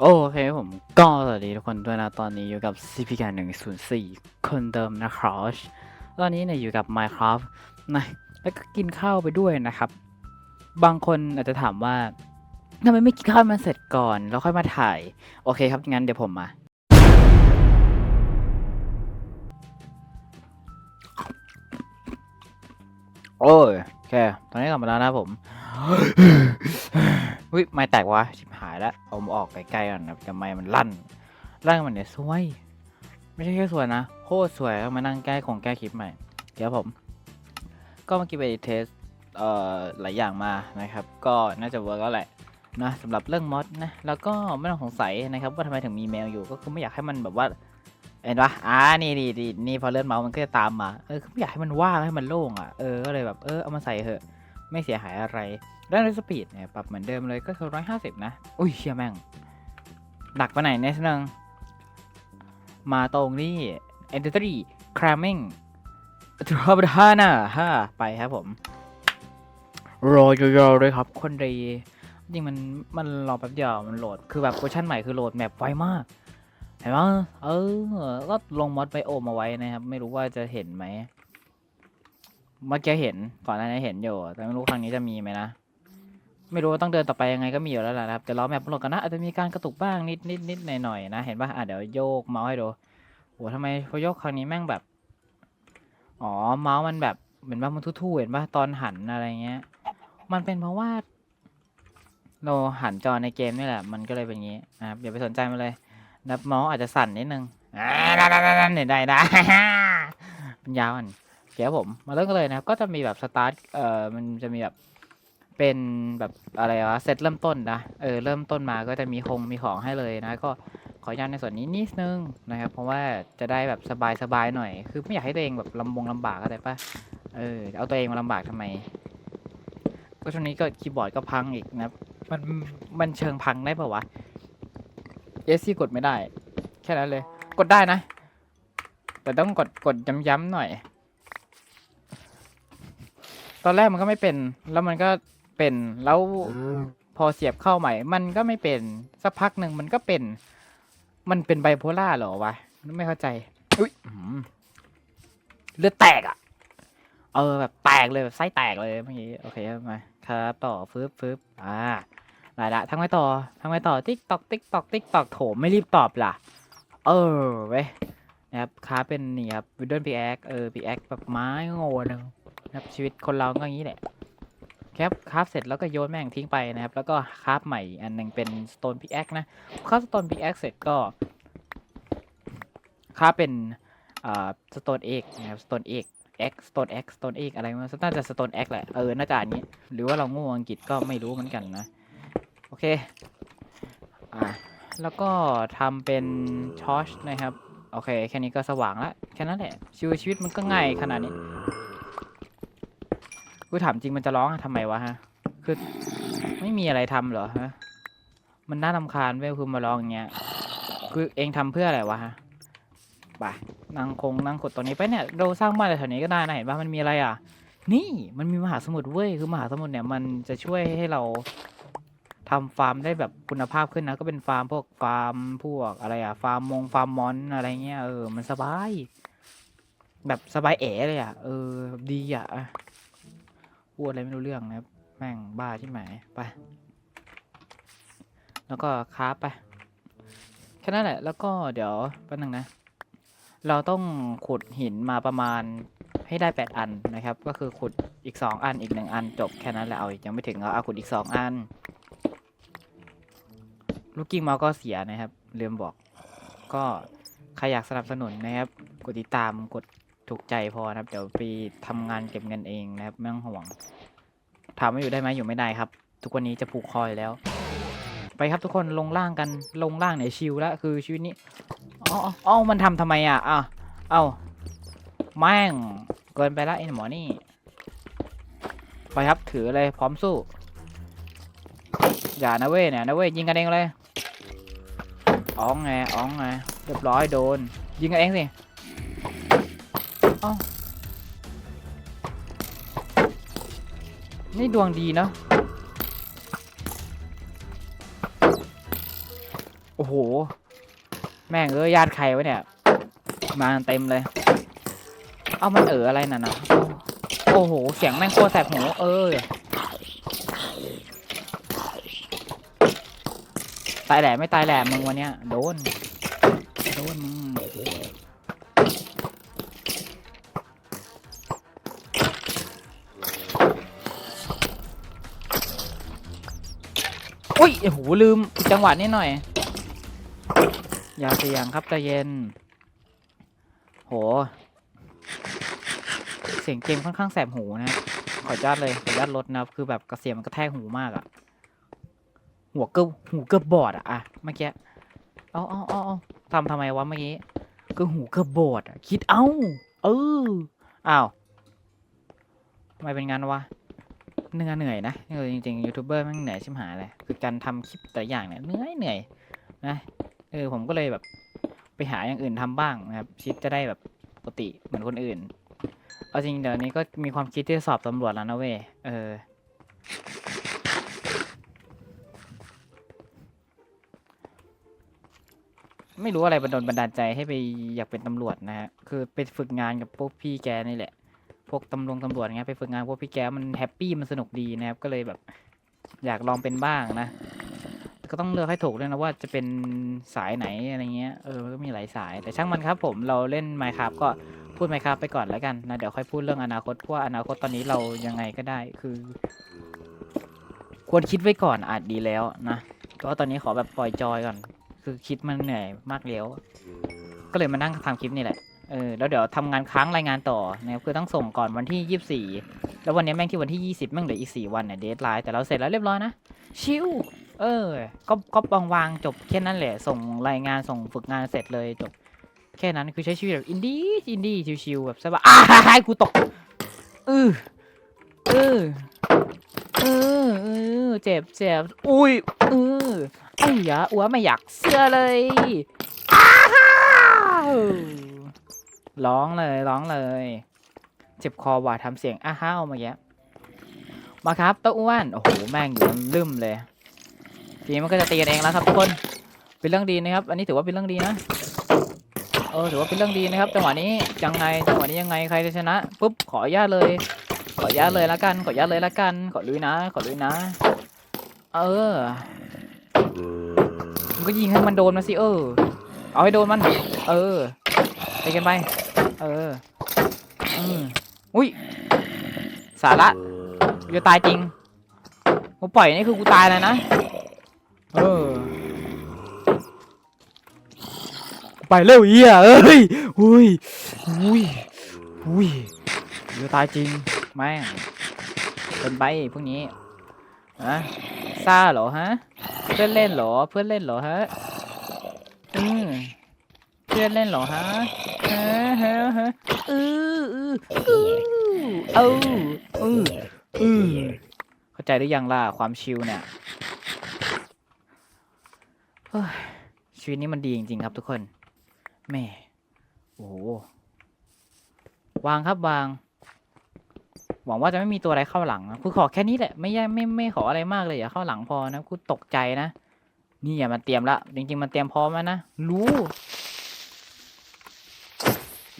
โอเคผมก็สวัสดีทุกคนด้วยนะ ตอนนี้อยู่กับ CP การ104 คนเดิมนะครับตอนนี้เนี่ยอยู่กับ Minecraft นะแล้วก็กินข้าวไปด้วยนะครับ บางคนอาจจะถามว่าทำไมไม่กินข้าวมันเสร็จก่อน แล้วค่อยมาถ่าย โอเคครับ งั้นเดี๋ยวผมมา โอ้ยโอเค ตอนนี้กลับมาแล้วนะผม อุ้ยไม่แตกวะชิบหายแล้วเอามออกไกลๆก่อนนะจะไม่มันลั่นลั่นมันเนี่ยสวย ไม่ใช่แค่สวยนะโคตรสวยเอามานั่งแก้ของแก้คลิปใหม่เดี๋ยวผม ก็เมื่อกี้ไปเทสเอ่อหลายอย่างมานะครับ ก็น่าจะเวิร์กแล้วแหละนะสำหรับเรื่องมอดนะแล้วก็ไม่ต้องสงสัยนะครับ ว่าทำไมถึงมีแมวอยู่ก็คือไม่อยากให้มันแบบว่าเห็นปะอ่า นี่นี่นี่นี่พอเลื่อนเมาส์มันก็จะตามมา เออคือไม่อยากให้มันว่างให้มันโล่งอะ เออ ก็เลยแบบ เออ เอามาใส่เถอะ ไม่เสียหายอะไรเรื่องสปีดเนี่ยปรับเหมือนเดิมเลยก็คือร้อยห้าสิบนะ อุ้ยเชี่ยแม่ง หนักไปไหนเนี่ยนึงมาตรงนี่ entry cramming ทรบท่าน่ะฮะไปครับผม รออยู่ๆเลยครับ คนดีจริงมันมันรอแป๊บเดียวมันโหลดคือแบบเวอร์ชันใหม่คือโหลดแมปไวมากเห็นไหมเออ ก็ลงมอดไบโอมเอาไว้นะครับ ไม่รู้ว่าจะเห็นไหม เมื่อกี้เห็นก่อนหน้านี้เห็นอยู่แต่ไม่รู้ครั้งนี้จะมีไหมนะไม่รู้ว่าต้องเดินต่อไปยังไงก็มีอยู่แล้วแหละครับแต่ล้อแมปโหลดกันนะอาจจะมีการกระตุกบ้างนิดนิดนิดหน่อยหน่อยๆนะเห็นป่ะอะเดี๋ยวโยกเมาส์ให้ดูโหทำไมพอโยกครั้งนี้แม่งแบบอ๋อเมาส์มันแบบเหมือนว่ามันทู่ๆเห็นป่ะตอนหันอะไรเงี้ย มันเป็นเพราะว่าเราหันจอในเกมนี่แหละ มันก็เลยเป็นงี้นะครับอย่าไปสนใจมันเลยนะเมาส์อาจจะสั่นนิดนึงอ่านั่นๆๆๆเนี่ยได้ได้มันยาวอัน เดี๋ยวผมมาเริ่มกันเลยนะครับก็จะมีแบบสตาร์ทเอ่อมันจะมีแบบเป็นแบบอะไรวะเซตเริ่มต้นนะเออเริ่มต้นมาก็จะมีคงมีของให้เลยนะ ก็ขออนุญาตในส่วนนี้นิดนึงนะครับ เพราะว่าจะได้แบบสบายๆหน่อย คือไม่อยากให้ตัวเองแบบลำบงลำบากก็ได้ปะเออเอาตัวเองมาลำบากทำไม ก็ช่วงนี้ก็คีย์บอร์ดก็พังอีกนะมันมันเชิงพังได้ปะวะเอซี่กดไม่ได้ แค่นั้นเลย กดได้นะ แต่ต้องกดกดย้ำๆหน่อย ตอนแรกมันก็ไม่เป็น แล้วมันก็เป็น แล้วพอเสียบเข้าใหม่ มันก็ไม่เป็น สักพักหนึ่งมันก็เป็น มันเป็นไบโพล่าเหรอวะ ไม่เข้าใจ อุ้ยเลือดแตกอะ เออแบบแตกเลยแบบไส้แตกเลยเมื่อกี้ โอเคมา ครับต่อฟึบฟึบอ่าได้ละทั้งไว้ต่อทั้งไว้ต่อ ติ๊กตอก ติ๊กตอก ติ๊กตอกโถไม่รีบตอบล่ะ เออเว้ยนะครับค้าเป็นนี่ครับวิดเดิลพีแอคเออพีแอคแบบไม้โง่หนึ่ง นะครับชีวิตคนเราก็อย่างนี้แหละแคปคราฟเสร็จแล้วก็โยนแม่งทิ้งไปนะครับ แล้วก็คราฟใหม่อันหนึ่งเป็น stone pickaxe นะคราฟ stone pickaxe เสร็จก็คราฟเป็นอ่า stone egg นะครับ stone egg x stone x stone egg อกอะไรมันน่าจะ stone egg แหละเออน่าจะอันนี้ หรือว่าเราโง่อังกฤษก็ไม่รู้เหมือนกันนะ โอเคอ่าแล้วก็ทำเป็นชอชนะครับ โอเค แค่นี้ก็สว่างละแค่นั้นแหละชีวชีวิตมันก็ง่ายขนาดนี้ กูถามจริงมันจะร้องทำไมวะฮะ คือไม่มีอะไรทำเหรอฮะ มันน่ารำคาญเว้ยคือมาร้องอย่างเงี้ย คือเองทำเพื่ออะไรวะฮะไปนั่งคงนั่งขุดตรงนี้ไปเนี่ย เราสร้างบ้านแถวนี้ก็ได้นะเห็นปะมันมีอะไรอะ นี่มันมีมหาสมุทรเว้ยคือมหาสมุทรเนี่ยมันจะช่วยให้เราทำฟาร์มได้แบบคุณภาพขึ้นนะ ก็เป็นฟาร์มพวกฟาร์มพวกอะไรอะ ฟาร์มมงฟาร์มมอนอะไรเงี้ยเออมันสบาย แบบสบายเอ๋เลยอะเออดีอะ พูดอะไรไม่รู้เรื่องนะครับ แม่งบ้าที่ไหนไป แล้วก็คราไป แค่นั้นแหละ แล้วก็เดี๋ยวแป๊บนึงนะ เราต้องขุดหินมาประมาณให้ได้แปดอันนะครับ ก็คือขุดอีกสองอันอีกหนึ่งอันจบแค่นั้นแหละเอายังไม่ถึงเอาเอาขุดอีกสองอัน ลูกกิ้งเมาส์ก็เสียนะครับลืมบอก ก็ใครอยากสนับสนุนนะครับ กดติดตามกด ถูกใจพอนะครับ เดี๋ยวไปทำงานเก็บเงินเองนะครับไม่ต้องห่วง ถามว่าอยู่ได้ไหมอยู่ไม่ได้ครับ ทุกวันนี้จะผูกคอยแล้ว ไปครับทุกคนลงล่างกันลงล่างเนี่ยชิลแล้วคือชีวิตนี้อ๋ออ๋อมันทำทำไมอะอะเอ้าแม่งเกินไปละไอ้หมอนี่ไปครับถือเลยพร้อมสู้ อย่านะเว้ยเนี่ยนะเว้ยยิงกันเองเลยอ๋องไงอ๋องไงเรียบร้อยโดน ยิงกันเองสิ นี่ดวงดีเนาะโอ้โห แม่งเอ้ยญาติใครวะเนี่ย มาเต็มเลย เอามันเอออะไรน่ะนะโอ้โห เสียงแม่งโคตรแสบหูเออตายแหล่ไม่ตายแหล่มึงวันเนี้ยโดน โดนมึง อุ้ยโอ้โหลืมจังหวะนี้หน่อย อย่าเสียงครับใจเย็น โห เสียงเกมค่อนข้างแสบหูนะขออนุญาตเลยขออนุญาตลดนะครับคือแบบกระเสียงมันกระแทกหูมากอะหัวเกือบหูเกือบบอดอะอะเมื่อกี้เอาเอาเอาเอาทำทำไมวะเมื่อกี้ก็หูเกือบบอดอะคิดเอาเอออ้าวทำไมเป็นงั้นวะ เหนื่อยเหนื่อยนะเออจริงๆยูทูบเบอร์ม่งเหนื่อยชิมหายเลยคือการทำคลิปแต่อย่างเนี่ยเหนื่อยเหนื่อยนะเออผมก็เลยแบบไปหาอย่างอื่นทำบ้างนะครับชิดจะได้แบบปกติเหมือนคนอื่นเอาจริงเดี๋ยวนี้ก็มีความคิดที่จะสอบตำรวจแล้วนะเว้ยเออไม่รู้อะไรบันดลบันดาลใจให้ไปอยากเป็นตำรวจนะฮะ คือไปฝึกงานกับพวกพี่แกนี่แหละ พวกตำรวจตำรวจเงี้ยไปฝึกงานพวกพี่แกมันแฮปปี้มันสนุกดีนะครับก็เลยแบบ อยากลองเป็นบ้างนะก็ต้องเลือกให้ถูกด้วยนะว่าจะเป็นสายไหนอะไรเงี้ยเออมันก็มีหลายสายแต่ช่างมันครับผมเราเล่น Minecraft ก็พูด Minecraft ไปก่อนแล้วกันนะเดี๋ยวค่อยพูดเรื่องอนาคตเพราะว่าอนาคตตอนนี้เรายังไงก็ได้คือ ควรคิดไว้ก่อนอาจดีแล้วนะก็ตอนนี้ขอแบบปล่อยจอยก่อน คือคิดมันเหนื่อยมากแล้ว ก็เลยมานั่งทำคลิปนี่แหละ เออแล้วเดี๋ยวทำงานค้างรายงานต่อนะครับคือต้องส่งก่อนวันที่ยี่สิบสี่แล้ววันนี้แม่งที่วันที่ยี่สิบแม่งเหลืออีกสี่วันเนี่ยเดทไลน์แต่เราเสร็จแล้วเรียบร้อยนะ ชิวเออ ก็ก็วางวางๆจบแค่นั้นแหละ ส่งรายงานส่งฝึกงานเสร็จเลยจบ แค่นั้นคือใช้ชีวิตแบบอินดี้อินดี้ชิวๆแบบสบายอ้ายกูตกเออเออเออเออเจ็บเจ็บอุ้ยเออไอ้ยะอัวไม่อยากเสื้อเลยอ้าว ร้องเลยร้องเลย เจ็บคอว่ะทำเสียงอ้าห้าวเมื่อกี้มาครับเต้าอ้วนโอ้โหแม่งอยู่มันลืมเลยทีนี้มันก็จะตีกันเองแล้วครับทุกคนเป็นเรื่องดีนะครับ อันนี้ถือว่าเป็นเรื่องดีนะเออถือว่าเป็นเรื่องดีนะครับจังหวะนี้ยังไงจังหวะนี้ยังไงใครจะชนะปุ๊บขออนุญาตเลย ขออนุญาตเลยละกัน ขออนุญาตเลยละกัน ขอลุยนะ ขอลุยนะ เออมันก็ยิงให้มันโดนมาสิเออ เอาให้โดนมัน เออไปกันไป เอออืมอุ้ย สาระจะตายจริง กูปล่อยนี่คือกูตายแล้วนะ เออ ไปเร็วเฮียเอ้ย อุ้ย อุ้ย อุ้ยจะตายจริง แม่งเป็นไปพวกนี้ฮะซาเหรอฮะ เพื่อนเล่นเหรอ เพื่อนเล่นเหรอฮะ อืมเพื่อนเล่นเหรอฮะฮะ ออือเออืออเข้าใจหรือยังล่ะความชิลเนี่ยชีวิตนี้มันดีจริงๆครับทุกคนแม่โอ้วางครับวาง หวังว่าจะไม่มีตัวอะไรเข้าหลังนะคือขอแค่นี้แหละไม่ยไม่ไม่ขออะไรมากเลยอย่าเข้าหลังพอนะกูตกใจนะนี่อย่ามันเตรียมละจริงๆมันเตรียมพร้อมแล้วนะรู้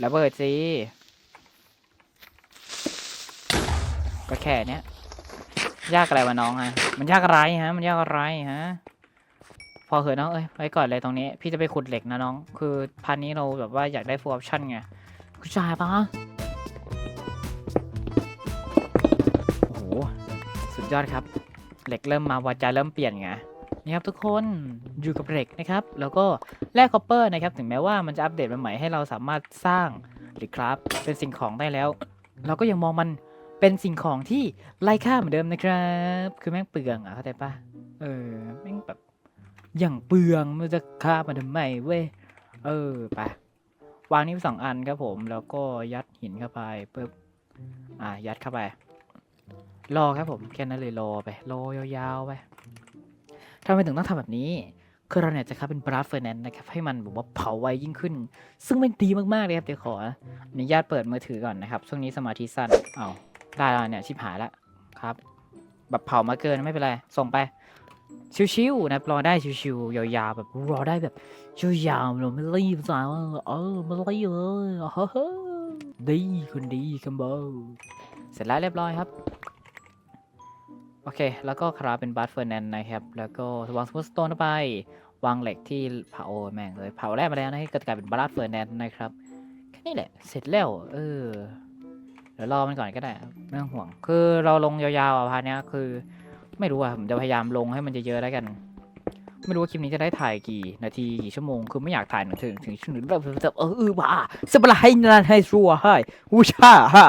ระเบิดสิ ก็แค่เนี้ยยากอะไรวะน้องฮะ มันยากอะไรฮะ มันยากอะไรฮะ พอเหอะน้อง เอ้ย ไว้ก่อนเลยตรงนี้ พี่จะไปขุดเหล็กนะน้อง คือพันนี้เราแบบว่าอยากได้ฟูลออปชั่นไงคุณชายปะโอ้โห สุดยอดครับ เหล็กเริ่มมาวาจาเริ่มเปลี่ยนไงนี่ครับทุกคนอยู่กับเหล็กนะครับ แล้วก็แลกคอปเปอร์นะครับ ถึงแม้ว่ามันจะอัปเดตมาใหม่ให้เราสามารถสร้างหรือครับ เป็นสิ่งของได้แล้ว เราก็ยังมองมัน เป็นสิ่งของที่ไร้ค่าเหมือนเดิมนะครับ คือแม่งเปลืองอะเข้าใจปะเออแม่งแบบอย่างเปลืองมันจะฆ่ามันทำไมเว้ยเออไปวางนี้สองอันครับผมแล้วก็ยัดหินเข้าไปปึ๊บอ่ายัดเข้าไป รอครับผมแค่นั้นเลยรอไปรอยาวๆไปทำไมถึงต้องทำแบบนี้คือเราเนี่ยจะครับเป็นบราฟเฟอร์แนนนะครับให้มันแบบว่าเผาไวยิ่งขึ้น ซึ่งมันดีมากๆเลยครับ เดี๋ยวขออนุญาตเปิดมือถือก่อนนะครับ ช่วงนี้สมาธิสั้นเอา ได้แล้วเนี่ยชิบหายแล้วครับ แบบเผามาเกินไม่เป็นไร ส่งไป ชิวๆนะรอได้ชิวๆยาวๆแบบรอได้แบบยาวๆเราไม่รีบจ้าเออไม่รีบเลยเฮ้ดีคนดีคัมโบเสร็จแล้วเรียบร้อยครับโอเค แล้วก็คราเป็นบัตเฟอร์แนนด์นะครับ แล้วก็วางสมุทสโตนไป วางเหล็กที่เผาโอแม่งเลย เผาแร่มาแล้วนะก็กลายเป็นบัตเฟอร์แนนด์นะครับ แค่นี้แหละ เสร็จแล้ว เออ เดี๋ยวรอมันก่อนก็ได้ไม่ต้องห่วง คือเราลงยาวๆอะพาร์ทเนี้ยคือ ไม่รู้อะผมจะพยายามลงให้มันเยอะๆแล้วกัน ไม่รู้ว่าคลิปนี้จะได้ถ่ายกี่นาทีกี่ชั่วโมงคือไม่อยากถ่ายถึงถึงชั่วโมงแบบแบบเออเออว่าสบายนันให้ชัวร์ให้วูชาฮ่า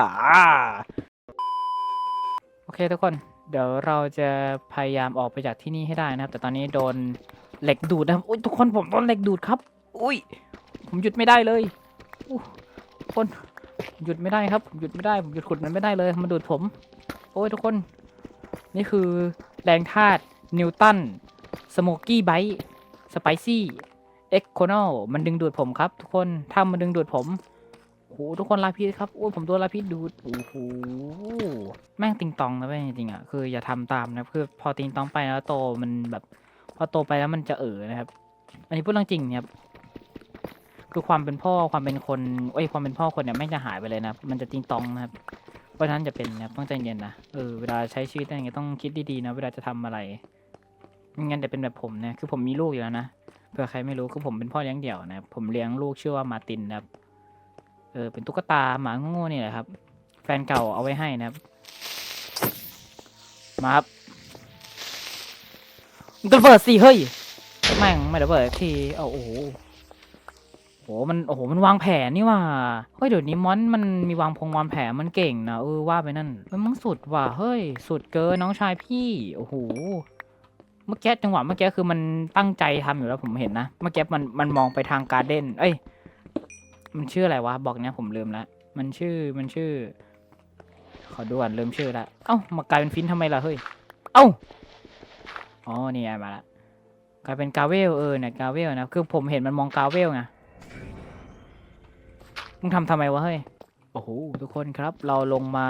โอเคทุกคนเดี๋ยวเราจะพยายามออกไปจากที่นี่ให้ได้นะครับ แต่ตอนนี้โดนเหล็กดูดนะครับอุ้ยทุกคนผมโดนเหล็กดูดครับ อุ้ยผมหยุดไม่ได้เลยอู้คน หยุดไม่ได้ครับ หยุดไม่ได้ผมหยุดขุดมันไม่ได้เลย มันดูดผม โอ้ยทุกคน นี่คือแรงธาตุนิวตันสโมกี้ไบต์สไปซี่เอ็กโคโนมันดึงดูดผมครับ ทุกคนถ้ามันดึงดูดผมโอ้โหทุกคนลาพิษครับโอ้ยผมโดนลาพิษดูดโอ้โหแม่งติงตองนะเว้ยจริงๆอะคืออย่าทำตามนะคือพอติงตองไปแล้วโตมันแบบ พอโตไปแล้วมันจะเอ๋อนะครับ อันนี้พูดเรื่องจริงนะครับ คือความเป็นพ่อความเป็นคนเอ้ยความเป็นพ่อคนเนี่ยแม่จะหายไปเลยนะมันจะติงตองนะครับเพราะฉะนั้นจะเป็นนะต้องใจเย็นนะเออเวลาใช้ชีวิตอะไรเงี้ยต้องคิดดีๆนะ เวลาจะทำอะไรไม่งั้นจะเป็นแบบผมนะคือผมมีลูกอยู่แล้วนะเผื่อใครไม่รู้คือผมเป็นพ่อเลี้ยงเดี่ยวนะผมเลี้ยงลูกชื่อว่ามาตินนะครับเออเป็นตุ๊กตาหมาโง่ๆนี่แหละครับ แฟนเก่าเอาไว้ให้นะครับ มาครับมันระเบิดสิเฮ้ยแม่งไม่ระเบิดทีเอาโอ้โห โหมันโอ้โหมันวางแผนนี่ว่าเฮ้ยเดี๋ยวนี้มอนมันมีวางพงวางแผนมันเก่งนะเออว่าไปนั่นมันมันสุดว่ะเฮ้ย สุดเกินน้องชายพี่โอ้โหเมื่อกี้จังหวะเมื่อกี้คือมันตั้งใจทำอยู่แล้วผมเห็นนะเมื่อกี้มันมันมองไปทางการ์เด้นเอ้ย มันชื่ออะไรวะบอกเนี้ยผมลืมละมันชื่อมันชื่อ ขอดูก่อนลืมชื่อละเอ้ามากลายเป็นฟินทำไมล่ะเฮ้ยเอ้าอ๋อนี่ไงมาละกลายเป็นกาเวลเออเนี่ยกาเวลนะคือผมเห็นมันมองกาเวลไง มึงทำทำไมวะเฮ้ย โอ้โหทุกคนครับ เราลงมา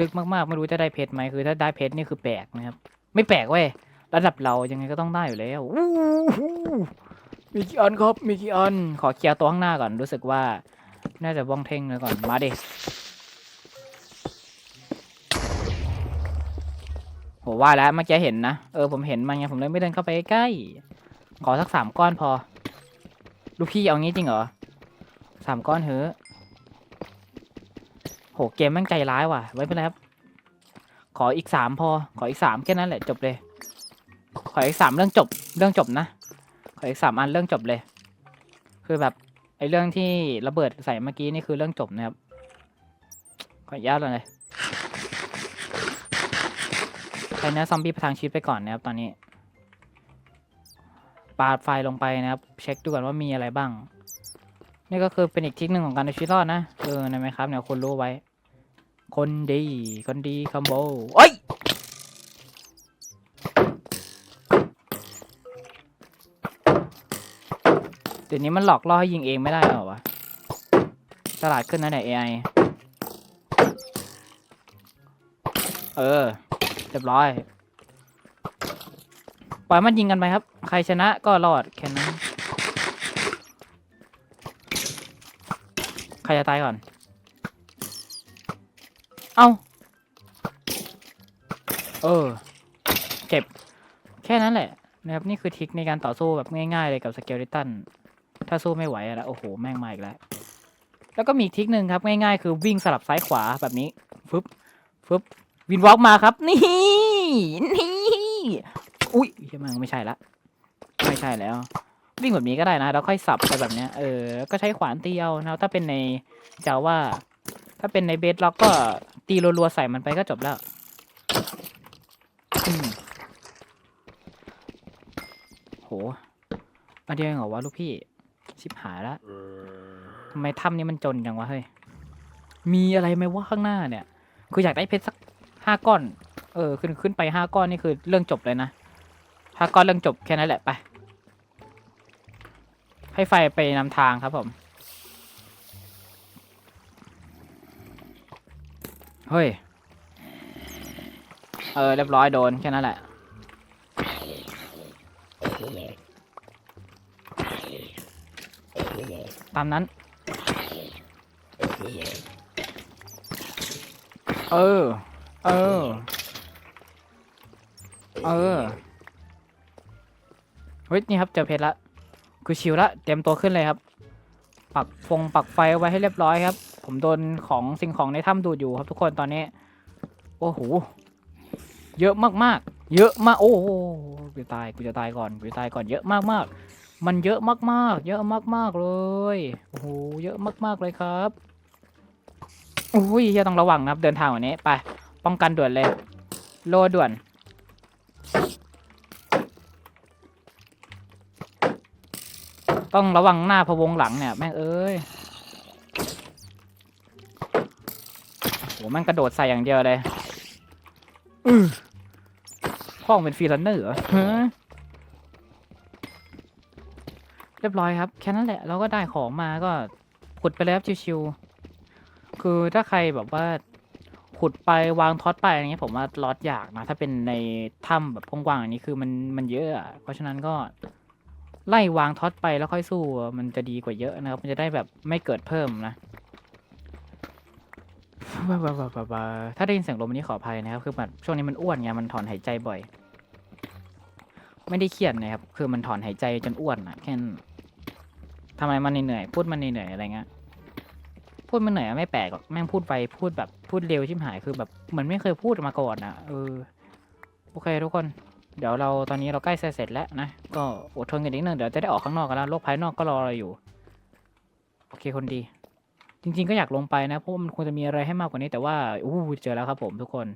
ดึกมากๆ ไม่รู้จะได้เพชรไหมคือ ถ้าได้เพชรนี่คือแปลกนะครับ ไม่แปลกเว้ย ระดับเรายังไงก็ต้องได้อยู่แล้วอู้หูมีกี่อันครับ มีกี่อัน ขอเคลียร์ตัวข้างหน้าก่อน รู้สึกว่า น่าจะบ้องเท่งเลยก่อน มาดิโหว่าแล้วเมื่อกี้เห็นนะ เออผมเห็นมันไง ผมเลยไม่เดินเข้าไปใกล้ ขอสักสามก้อนพอ ลูกพี่เอางี้จริงเหรอสามก้อนเถอะโหเกมแม่งใจร้ายว่ะ ไว้เป็นไรครับ ขออีกสามพอ ขออีกสามแค่นั้นแหละจบเลย ขออีกสามเรื่องจบ เรื่องจบนะ ขออีกสามอันเรื่องจบเลย คือแบบไอ้เรื่องที่ระเบิดใส่เมื่อกี้นี่คือเรื่องจบนะครับ ขออนุญาตเลยใช้เนื้อซอมบี้ประทังชีวิตไปก่อนนะครับตอนนี้ ปาดไฟลงไปนะครับ เช็คดูก่อนว่ามีอะไรบ้าง นี่ก็คือเป็นอีกทริคหนึ่งของการเอาชีวิตรอดนะเออในไหมครับเนี่ยคุณรู้ไว้ คนดี คนดีคัมโบเอ้ยเดี๋ยวนี้มันหลอกล่อให้ยิงเองไม่ได้หรอวะฉลาดขึ้นนะเนี่ย AI เออเรียบร้อย ปล่อยมันยิงกันไปครับ ใครชนะก็รอดแค่นั้น ใครจะตายก่อน เอาเออ เจ็บ แค่นั้นแหละนะครับ นี่คือทริคในการต่อสู้แบบง่ายๆเลยกับสเกล e ตัน ถ้าสู้ไม่ไหวแล้วโอ้โห แม่งมาอีกแล้ว แล้วก็มีทริคหนึ่งครับ ง่ายๆ คือวิ่งสลับซ้ายขวาแบบนี้ ฟึบ ฟึบ วินวอล์กมาครับ นี่ นี่ อุ้ยใช่ไหมงไม่ใช่ละ ไม่ใช่แล้ว วิ่งแบบนี้ก็ได้นะแล้วค่อยสับไปแบบเนี้ยเออ ก็ใช้ขวานตีเอานะถ้าเป็นในจาว่า ถ้าเป็นในเบสล็อกก็ตีรัวๆใส่มันไปก็จบแล้วอืมโหมาเดียวเองเหรอวะลูกพี่ ชิบหายล้วทำไมถ้ำนี้มันจนจังวะเฮ้ย มีอะไรไหมวะข้างหน้าเนี่ย คืออยากได้เพชรสักห้าก้อน เออ ขึ้นขึ้นไปห้าก้อนนี่คือเรื่องจบเลยนะ ห้าก้อนเรื่องจบแค่นั้นแหละไป ให้ไฟไปนำทางครับผม เฮ้ย เออ เรียบร้อยโดนแค่นั้นแหละ ตามนั้น เออ เออ เออ เฮ้ยนี่ครับเจอเพชรละคือชิวละเตรียมตัวขึ้นเลยครับ ปักฟงปักไฟเอาไว้ให้เรียบร้อยครับ ผมโดนของสิ่งของในถ้ำดูดอยู่ครับทุกคนตอนนี้ โอ้โหเยอะมากๆ เยอะมากโอ้โหกูจะตายกูจะตายก่อนกูจะตายก่อนเยอะมากๆ มันเยอะมากๆ เยอะมากๆเลยโอ้โหเยอะมากๆเลยครับโอ้ยเฮียต้องระวังนะครับ เดินทางวันนี้ไป ป้องกันด่วนเลย โลด่วน ต้องระวังหน้าพะวงหลังเนี่ย แม่งเอ้ยโหแม่งกระโดดใส่อย่างเดียวเลยอือพ่องเป็นฟรีลันเนอร์เหรอเรียบร้อยครับ แค่นั้นแหละ เราก็ได้ของมาก็ขุดไปเลยครับชิวๆคือถ้าใครแบบว่าขุดไปวางท็อตไปอะไรเงี้ยผมว่าลอดยากนะ ถ้าเป็นในถ้ำแบบกว้างๆอย่างนี้คือมันมันเยอะอะเพราะฉะนั้นก็ ไล่วางท็อตไปแล้วค่อยสู้มันจะดีกว่าเยอะนะครับ มันจะได้แบบไม่เกิดเพิ่มนะบ้าบ้าบ้าบ้าบ้าถ้าได้ยินเสียงลมนี้ขออภัยนะครับ คือแบบช่วงนี้มันอ้วนไงมันถอนหายใจบ่อย ไม่ได้เครียดนะครับ คือมันถอนหายใจจนอ้วนอะแค่ทำไมมันเหนื่อยพูดมันเหนื่อยอะไรเงี้ยพูดมันเหนื่อยไม่แปลกหรอกแม่งพูดไปพูดแบบพูดเร็วชิบหายคือแบบเหมือนไม่เคยพูดมาก่อนอะเออโอเคทุกคน เดี๋ยวเราตอนนี้เราใกล้เสร็จแล้วนะ ก็อดทนกันนิดนึงเดี๋ยวจะได้ออกข้างนอกกันแล้วโลกภายนอกก็รอเราอยู่ โอเคคนดี จริง ๆ ก็อยากลงไปนะเพราะมันควรจะมีอะไรให้มากกว่านี้แต่ว่าอู้เจอแล้วครับผมทุกคน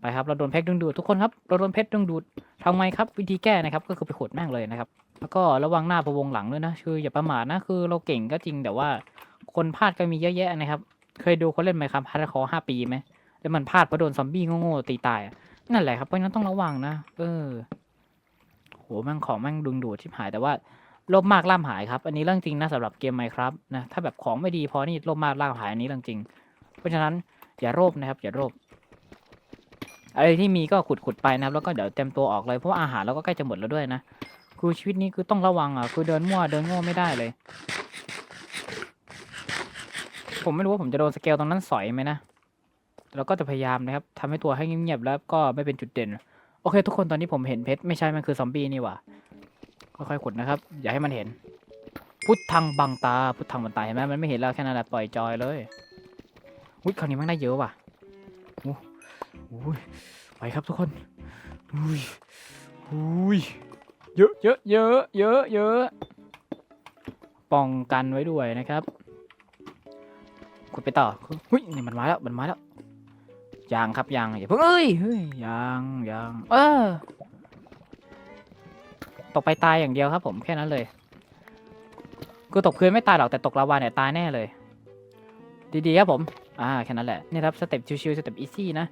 ไปครับเราโดนเพชรดึงดูดทุกคนครับเราโดนเพชรดึงดูดทำไงครับ วิธีแก้นะครับ ก็คือไปขุดแม่งเลยนะครับ แล้วก็ระวังหน้าประวงหลังด้วยนะคืออย่าประมาทนะคือเราเก่งก็จริงแต่ว่าคนพลาดก็มีเยอะแยะนะครับ เคยดูเขาเล่นไหมครับฮาร์ดคอร์ห้าปีไหมแล้วมันพลาดเพราะโดนซอมบี้โง่ๆตีตายอะ นั่นแหละครับเพราะฉะนั้นต้องระวังนะเออโหแม่งของแม่งดึงดูดชิบหายแต่ว่าโลภมากล่ามหายครับ อันนี้เรื่องจริงนะสำหรับเกมไมครับนะถ้าแบบของไม่ดีพอนี่โลภมากล่ามหายอันนี้เรื่องจริง เพราะฉะนั้นอย่าโลภนะครับ อย่าโลภอะไรที่มีก็ขุดขุดๆไปนะครับ แล้วก็เดี๋ยวเต็มตัวออกเลยเพราะาอาหารเราก็ใกล้จะหมดแล้วด้วยนะคือชีวิตนี้คือต้องระวังอะคือเดินมั่วเดินโง่ไม่ได้เลย ผมไม่รู้ว่าผมจะโดนสเกลตรงนั้นสอยไหมนะ เราก็จะพยายามนะครับทำให้ตัวให้เงียบๆแล้วก็ไม่เป็นจุดเด่น โอเค ทุกคนตอนนี้ผมเห็นเพชรไม่ใช่มันคือซอมบี้นี่หว่าค่อยๆขุดนะครับ อย่าให้มันเห็น พุทธังบังตา พุทธังบังตาเห็นไหมมันไม่เห็นแล้วแค่นั้นแหละปล่อยจอยเลยอุ้ยคราวนี้มันได้เยอะว่ะโอ้โหไปครับทุกคนอุ้ยอุ้ยเยอะเยอะเยอะเยอะเยอะป้องกันไว้ด้วยนะครับขุดไปต่อหุ้ยนี่มันมาแล้วมันมาแล้ว ยางครับยางอย่าเพิ่งเอ้ยเฮ้ยยางยางเออ ตกไปตายอย่างเดียวครับ ผมแค่นั้นเลยคือตกพื้นไม่ตายหรอกแต่ตกลาวาเนี่ยตายแน่เลย ดีๆครับผมอ่าแค่นั้นแหละนี่ครับสเต็ปชิวๆสเต็ปอีซี่นะ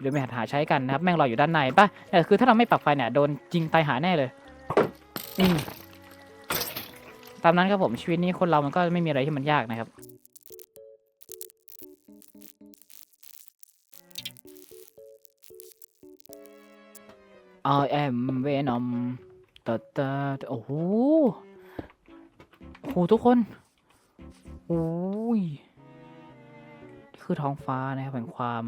เดี๋ยวไปหาใช้กันนะครับแม่งรออยู่ด้านในป่ะแต่คือถ้าเราไม่ปักไฟเนี่ยโดนจริงตายหาแน่เลยอืมตามนั้นครับผมชีวิตนี้คนเรามันก็ไม่มีอะไรที่มันยากนะครับ I am Venom ตาตาโอ้โหโอ้โหทุกคนโอ้ยคือท้องฟ้านะครับเป็นความ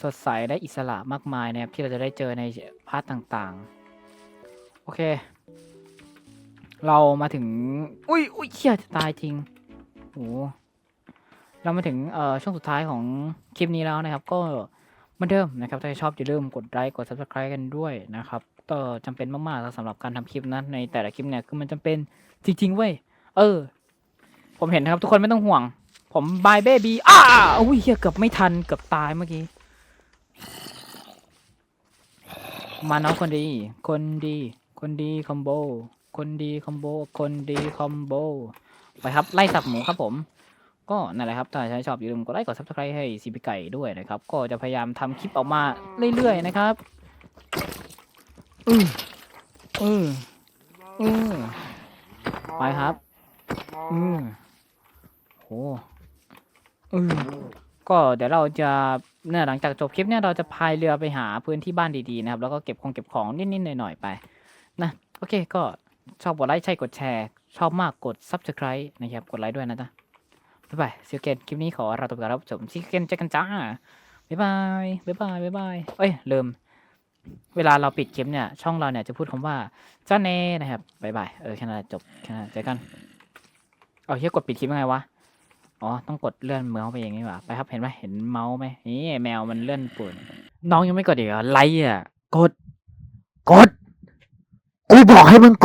สดใสและอิสระมากมายนะครับที่เราจะได้เจอในพาร์ทต่างๆ โอเค เรามาถึง อุ้ยอุ้ยเชี่ยจะตายจริงโอ้เรามาถึงเอ่อช่วงสุดท้ายของคลิปนี้แล้วนะครับ ก็ เหมือนเดิมนะครับ ถ้าชอบอย่าลืมกดไลค์กด subscribe กันด้วยนะครับก็จำเป็นมากๆสำหรับการทำคลิปนั้นในแต่ละคลิปเนี่ยคือมันจำเป็นจริงๆเว้ยเออ ผมเห็นนะครับทุกคนไม่ต้องห่วง ผมบายเบบีอ้าอุ้ยเฮียเกือบไม่ทันเกือบตายเมื่อกี้ มาน้องคนดี คนดี คนดีคอมโบคนดีคอมโบคนดีคอมโบไปครับไล่สับหมูครับผม ก็นั่นแหละครับถ้าใครชอบอย่าลืมกดไลค์กด subscribe ให้ซีพีไก่ด้วยนะครับ ก็จะพยายามทำคลิปออกมาเรื่อยๆนะครับอืออืออือไปครับอือโหอือก็เดี๋ยวเราจะเนี่ยหลังจากจบคลิปเนี่ยเราจะพายเรือไปหาพื้นที่บ้านดีๆนะครับ แล้วก็เก็บของเก็บของนิดๆหน่อยๆไปนะโอเคก็ชอบกดไลค์ใช่กดแชร์ ชอบมากกด subscribe นะครับ กดไลค์ด้วยนะจ๊ะ บ๊ายบายซิวเกนคลิปนี้ขอลาตัวไปก่อนครับผมซิวเกนเจอกันจ้าบ๊ายบายบ๊ายบายบ๊ายบายเอ้ยลืมเวลาเราปิดคลิปเนี่ยช่องเราเนี่ยจะพูดคำว่าจ้าเน่นะครับบ๊ายบายเออแค่นั้นจบแค่นั้นเจอกันเอาเฮียกดปิดคลิปยังไงวะอ๋อต้องกดเลื่อนเมาส์ไปอย่างนี้ว่ะไปครับเห็นไหมเห็นเมาส์ไหมนี่แมวมันเลื่อนปุ่นน้องยังไม่กดอีกเหรอไลค์อะกด กดกูบอกให้มึงกด